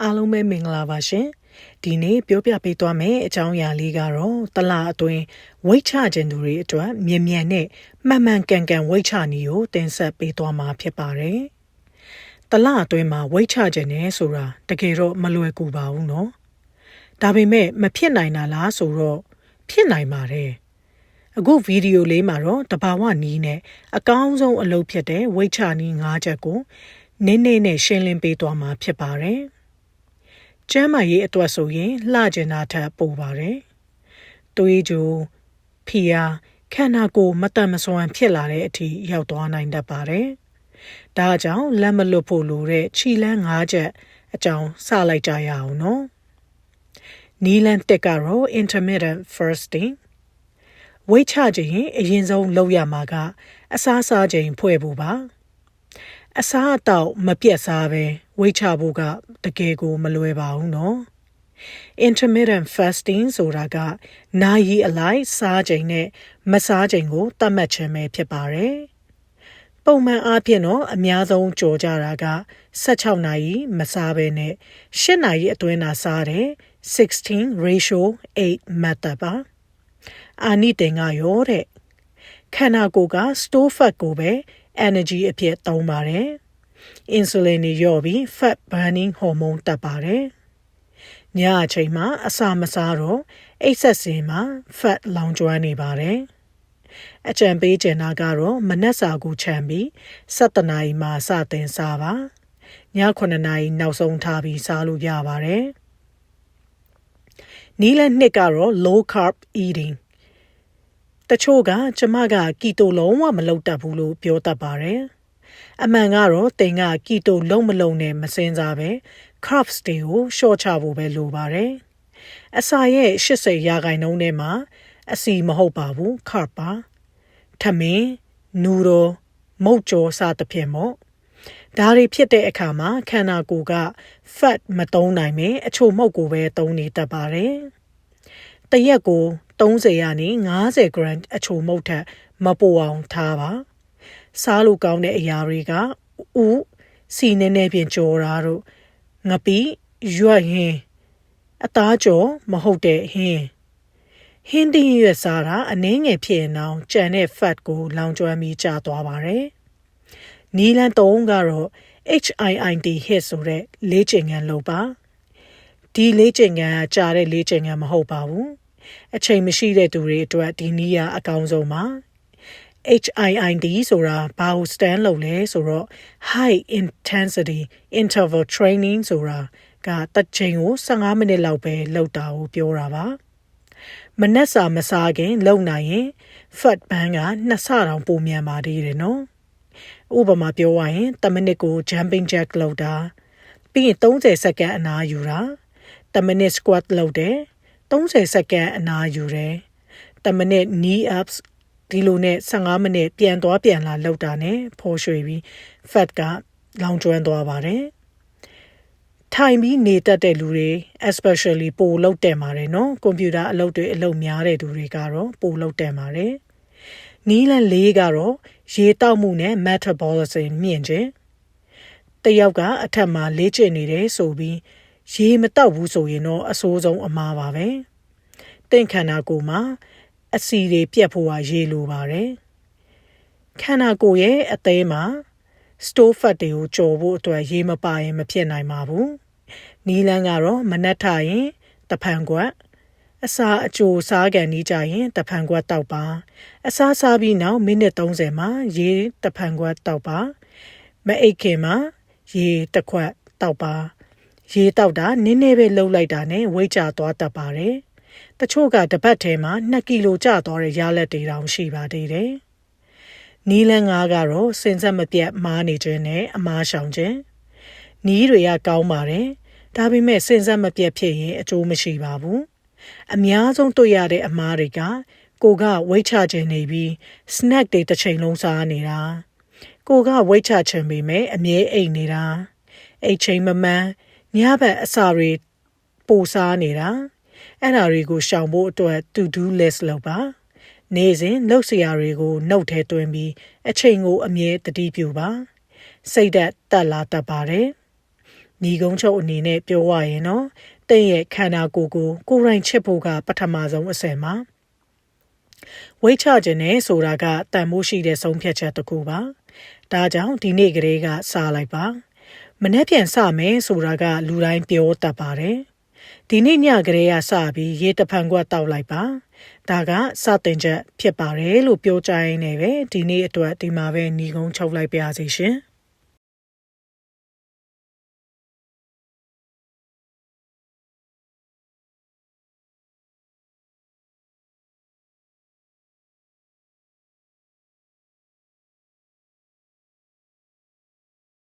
အားလုံးပဲမင်္ဂလာပါရှင်ဒီနေ့ပြောပြပေးသွားမယ့်အကြောင်းအရာလေးကတော့တလအတွင်းဝိတ်ချခြင်းသူတွေအတွက်မြန်မြန်နဲ့မှန်မှန်ကန်ကန်ဝိတ်ချနည်းကိုတင်ဆက်ပေးသွားမှာဖြစ်ပါတယ်တလအတွင်းမှာဝိတ်ချခြင်းနဲ့ဆိုတာတကယ်တော့မလွယ်ကူပါဘူးเนาะဒါပေမဲ့မဖြစ်နိုင်တာလားဆိုတော့ဖြစ်နိုင်ပါတယ်အခုဗီဒီယိုလေးမှာတော့တဘာဝနီးနဲ့အကောင်းဆုံးအလုပ်ဖြစ်တဲ့ဝိတ်ချနီး၅ချက်ကိုနည်းနည်းနဲ့ရှင်းလင်းပေးသွားမှာဖြစ်ပါတယ်။ ကျမ်းမာရေးအတွက်ဆိုရင်လှကျင်တာထက်ပိုပါတယ်။သွေးကြိုဖီယာခန္ဓာကိုယ်မတန်မစွမ်းဖြစ်လာတဲ့အထိရောက်သွားနိုင်တတ်ပါတယ်။ဒါကြောင့်လက်မလွတ်ဖို့လိုတဲ့ခြိလန်း၅ချက်အကြောင်းစလိုက်ကြရအောင်နော်။နီလန်တက်ကတော့ intermittent fasting ဝိတ်ချခြင်းအရင်ဆုံးလုပ်ရမှာက အစားစားခြင်းဖွဲ့ဖို့ပါ။ အစားအသောက်မပြတ်စားပဲဝိတ်ချဖို့ကတကယ်ကိုမလွယ်ပါဘူးနော် intermittent fasting ဆိုတာကနာရီအလိုက်စားချိန်နဲ့မစားချိန်ကိုသတ်မှတ်ခြင်းပဲဖြစ်ပါတယ်ပုံမှန်အားဖြင့်တော့အများဆုံးကြော်ကြတာက16နာရီမစားဘဲနဲ့8နာရီအတွင်းသာစားတယ်16 ratio 8 method ပါအာနိတင်ကရောတဲ့ခန္ဓာကိုယ်က store fat ကိုပဲ energy အဖြစ်သုံးပါတယ်။ insulin တွေလျော့ပြီး fat burning hormone တက်ပါတယ်။ညအချိန်မှာအစာမစားတော့အိပ်ဆက်စင်မှာ fat လောင်ကျွမ်းနေပါတယ်။အကြံပေးချင်တာကတော့မနက်စာကိုခြံပြီး7နာရီမှစတင်စားပါ။ည9နာရီနောက်ဆုံးထားပြီးစားလို့ရပါတယ်။နီးလက်နှစ်ကတော့ low carb eating တချို့ကကျမကကီတိုလုံးဝမလုပ်တတ်ဘူးလို့ပြောတတ်ပါတယ်။အမှန်ကတော့တင်ကကီတိုလုံးမလုံးနဲ့မစင်စားပဲ carbs တွေကိုရှော့ချဖို့ပဲလိုပါတယ်။အစာရဲ့80ရာခိုင်နှုန်းထဲမှာအစီမဟုတ်ပါဘူး carb ပါ။ထမင်းနူရိုမုတ်ကြောစသဖြင့်ပေါ့။ဒါတွေဖြစ်တဲ့အခါမှာခန္ဓာကိုယ်က fat မသုံးနိုင်မယ်အချို့မုတ်ကိုပဲသုံးနေတတ်ပါတယ်။တရက်ကို 30ရာနေ90 gram အချိုမုတ်ထက်မပိုအောင်ထားပါစားလို့ကောင်းတဲ့အရာတွေကဥစီနေနေပြင်ကြော်တာတို့ငပိရွက်ဟင်းအသားကြော်မဟုတ်တဲ့ဟင်းဟင်းတင်းရွက်စားတာအနှင်းငယ်ဖြစ်ရင်တော့ကြံတဲ့ fat ကို လောင်ကျွမ်းပြီးကျသွားပါတယ်နီလန်တုံးကတော့ HIIT hit ဆိုတဲ့လေးချိန်ငံလုပ်ပါဒီလေးချိန်ငံကကြာတဲ့လေးချိန်ငံမဟုတ်ပါဘူး အချိန်မရှိတဲ့သူတွေအတွက်ဒီနည်းကအကောင်းဆုံးပါ HIIT ဆိုတာဘာကို stand လုပ်လဲဆိုတော့ high intensity interval training ဆိုတာကတက်ချိန်ကို15မိနစ်လောက်ပဲလုပ်တာကိုပြောတာပါမနက်စာမစားခင် လုပ်နိုင်ရင် fat burn ကနှစ်ဆတောင်ပိုမြန်ပါသေးတယ်နော်ဥပမာပြောရရင်10မိနစ်ကို jumping jack လုပ်တာပြီးရင်30စက္ကန့်အနားယူတာ10မိနစ် squat လုပ်တယ် 30စက္ကန့်အနားယူတယ်။10မိနစ် knee ups ဒီလိုနဲ့15မိနစ်ပြန်သွားပြန်လာလုပ်တာနဲ့ဖော်ရွှေပြီး fat ကလောင်ကျွမ်းသွားပါတယ်။ထိုင်ပြီးနေတတ်တဲ့လူတွေ especially ပိုလုပ်တယ်ပါတယ်နော်ကွန်ပျူတာအလုပ်တွေအလုပ်များတဲ့သူတွေကတော့ပိုလုပ်တယ်ပါတယ်။နီးလန်လေးကတော့ရေတောက်မှုနဲ့ metabolism မြင့်ခြင်းတယောက်ကအထက်မှာလေ့ကျင့်နေတယ်ဆိုပြီး ရေမတောက်ဘူးဆိုရင်တော့အဆိုးဆုံးအမှားပါပဲတင့်ခန္ဓာကိုယ်မှာအစီတွေပြတ်ဖို့ဟာရေလိုပါတယ်ခန္ဓာကိုယ်ရဲ့အသေးမှာ store fat တွေကိုကြော်ဖို့အတွက်ရေမပါရင်မဖြစ်နိုင်ပါဘူးနီလန်းကတော့မနက်ထရင်တဖန်ကွက်အစာအကျိုးစားကန်နေကြရင်တဖန်ကွက်တောက်ပါအစာစားပြီးနောက်မိနစ်30မှာရေတဖန်ကွက်တောက်ပါမအိတ်ခင်မှာရေတစ်ခွက်တောက်ပါ ရေတောက်တာနည်းနည်းပဲလှုပ်လိုက်တာနဲ့ဝိတ်ကျသွားတတ်ပါတယ်။တချို့ကတပတ်ထဲမှာ2ကီလိုကျသွားတဲ့ရလက်တွေတောင်ရှိပါသေးတယ်။နီးလန်းငါးကတော့စင်ဆက်မပြတ်မားနေခြင်းနဲ့အမားရှောင်ခြင်း။နီးတွေကကောင်းပါတယ်။ဒါပေမဲ့စင်ဆက်မပြတ်ဖြစ်ရင်အကျိုးမရှိပါဘူး။အများဆုံးတွေ့ရတဲ့အမားတွေကကိုကဝိတ်ချခြင်းနေပြီး snack တွေတစ်ချိန်လုံးစားနေတာ။ကိုကဝိတ်ချခြင်းပေမဲ့အမြဲအိတ်နေတာ။အိတ်ချိန်မမှန် ညဘက်အစာတွေပိုစားနေတာအဲ့ဒါတွေကိုရှောင်ဖို့အတွက် to do list လုပ်ပါနေစဉ်လုပ်စရာတွေကိုနှုတ်ထဲသွင်းပြီးအချိန်ကိုအမြဲတတိပြုပါစိတ်သက်တက်လာတတ်ပါတယ်ညီကုန်းချုပ်အနေနဲ့ပြောရရင်တော့တင့်ရဲ့ခန္ဓာကိုယ်ကိုကိုယ်တိုင်ချစ်ဖို့ကပထမဆုံးအဆင့်ပါဝိတ်ချခြင်းနဲ့ဆိုတာကတန်မိုးရှိတဲ့ဆုံးဖြတ်ချက်တစ်ခုပါဒါကြောင့်ဒီနေ့ကလေးကစားလိုက်ပါ မနေ့ပြန်စမယ်ဆိုတာက လူတိုင်းပြောတတ်ပါတယ်ဒီနေ့ညကလေးကစပြီးရေတဖန်ကွက်တောက်လိုက်ပါဒါကစတင်ချက်ဖြစ်ပါတယ်လို့ပြောကြရင်းနဲ့ပဲဒီနေ့အတွက်ဒီမှာပဲညီကုန်းချုပ်လိုက်ပါရစေရှင်